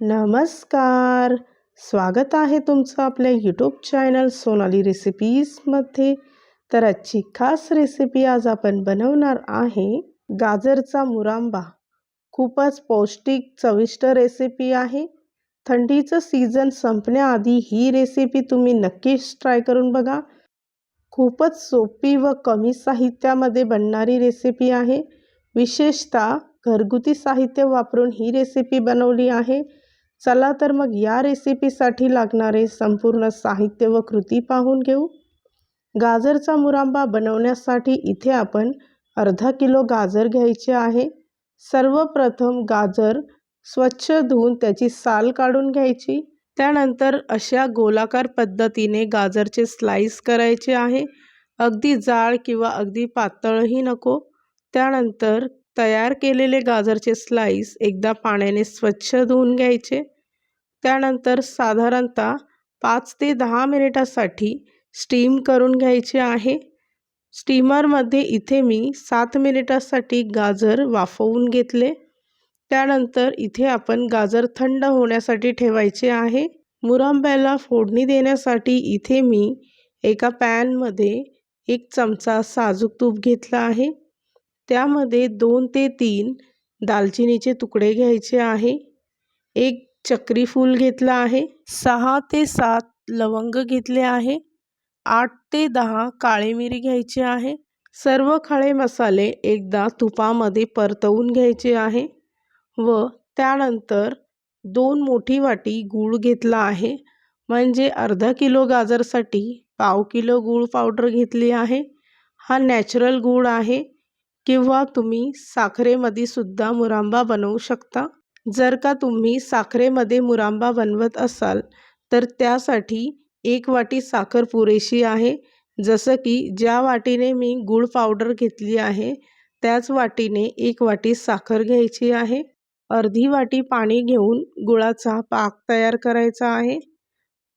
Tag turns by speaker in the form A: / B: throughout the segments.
A: नमस्कार. स्वागत आहे तुमचं आपल्या यूट्यूब चॅनल सोनाली रेसिपीजमध्ये तर आजची खास रेसिपी आज आपण बनवणार आहे गाजरचा मुरांबा. खूपच पौष्टिक चविष्ट रेसिपी आहे. थंडीचं सीझन संपण्याआधी ही रेसिपी तुम्ही नक्कीच ट्राय करून बघा. खूपच सोपी व कमी साहित्यामध्ये बनणारी रेसिपी आहे. विशेषतः घरगुती साहित्य वापरून ही रेसिपी बनवली आहे. चला तर मग या रेसिपीसाठी लागणारे संपूर्ण साहित्य व कृती पाहून घेऊ. गाजरचा मुरांबा बनवण्यासाठी इथे आपण अर्धा किलो गाजर घ्यायचे आहे. सर्वप्रथम गाजर स्वच्छ धुवून त्याची साल काढून घ्यायची. त्यानंतर अशा गोलाकार पद्धतीने गाजरचे स्लाईस करायचे आहे. अगदी जाळ किंवा अगदी पातळही नको. त्यानंतर तयार केलेले गाजरचे स्लाईस एकदा पाण्याने स्वच्छ धुवून घ्यायचे. त्यानंतर साधारणतः पाच ते दहा मिनिटासाठी स्टीम करून घ्यायचे आहे. स्टीमरमध्ये इथे मी सात मिनिटासाठी गाजर वाफवून घेतले. त्यानंतर इथे आपण गाजर थंड होण्यासाठी ठेवायचे आहे. मुरांब्याला फोडणी देण्यासाठी इथे मी एका पॅनमध्ये एक चमचा साजूक तूप घेतला आहे. त्यामध्ये दोन ते तीन दालचिनीचे तुकडे घ्यायचे आहे. एक चक्रीफूल घेतलं आहे. सहा ते सात लवंग घेतले आहे. आठ ते दहा काळी मिरी घ्यायची आहे. सर्व खळे मसाले एकदा तुपामध्ये परतवून घ्यायचे आहे व त्यानंतर दोन मोठी वाटी गूळ घेतला आहे. म्हणजे अर्धा किलो गाजरसाठी पाव किलो गूळ पावडर घेतली आहे. हा नॅचरल गूळ आहे किंवा तुम्ही साखरेमध्ये सुद्धा मुरांबा बनवू शकता. जर का तुम्ही साखरेमध्ये मुरांबा बनवत असाल तर त्यासाठी एक वाटी साखर पुरेशी आहे. जसं की ज्या वाटीने मी गूळ पावडर घेतली आहे त्याच वाटीने एक वाटी साखर घ्यायची आहे. अर्धी वाटी पाणी घेऊन गुळाचा पाक तयार करायचा आहे.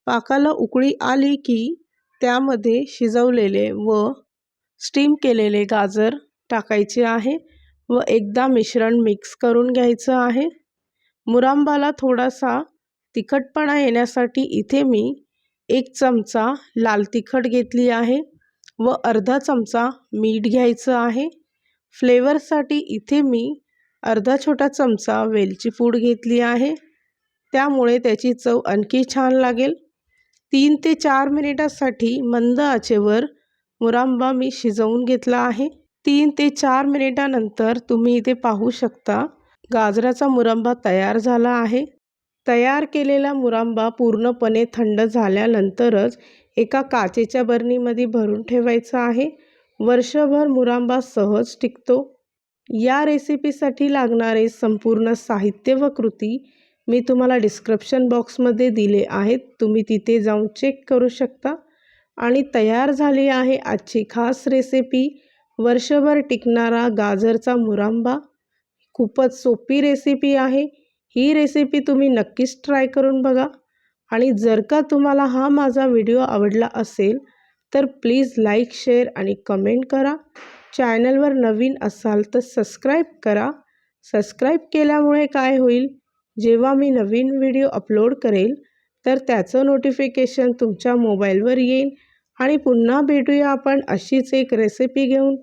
A: पाकाला उकळी आली की त्यामध्ये शिजवलेले व स्टीम केलेले गाजर टाकायचे आहे व एकदा मिश्रण मिक्स करून घ्यायचं आहे. मुरांबाला थोडासा तिखटपणा येण्यासाठी इथे मी एक चमचा लाल तिखट घेतली आहे व अर्धा चमचा मीठ घ्यायचं आहे. फ्लेवरसाठी इथे मी अर्धा छोटा चमचा वेलची पूड घेतली आहे. त्यामुळे त्याची चव आणखी छान लागेल. तीन ते चार मिनिटासाठी मंद आचेवर मुरांबा मी शिजवून घेतला आहे. तीन ते चार मिनिटानंतर तुम्ही इथे पाहू शकता गाजराचा मुरंबा तयार झाला आहे. तयार केलेला मुरांबा पूर्णपणे थंड झाल्यानंतरच एका काचेच्या बरणीमध्ये भरून ठेवायचा आहे. वर्षभर मुरांबा सहज टिकतो. या रेसिपीसाठी लागणारे संपूर्ण साहित्य व कृती मी तुम्हाला डिस्क्रिप्शन बॉक्समध्ये दिले आहेत. तुम्ही तिथे जाऊन चेक करू शकता. आणि तयार झाली आहे आजची खास रेसिपी. वर्षभर टिकणारा गाजरचा मुरांबा खूपच सोपी रेसिपी आहे. ही रेसिपी तुम्ही नक्कीच ट्राय करून बघा. आणि जर का तुम्हाला हा माझा व्हिडिओ आवडला असेल तर प्लीज लाईक शेअर आणि कमेंट करा. चॅनलवर नवीन असाल तर सबस्क्राईब करा. सबस्क्राईब केल्यामुळे काय होईल? जेव्हा मी नवीन व्हिडिओ अपलोड करेल तर त्याचं नोटिफिकेशन तुमच्या मोबाईलवर येईल. आणि पुन्हा भेटूया आपण अशीच एक रेसिपी घेऊन.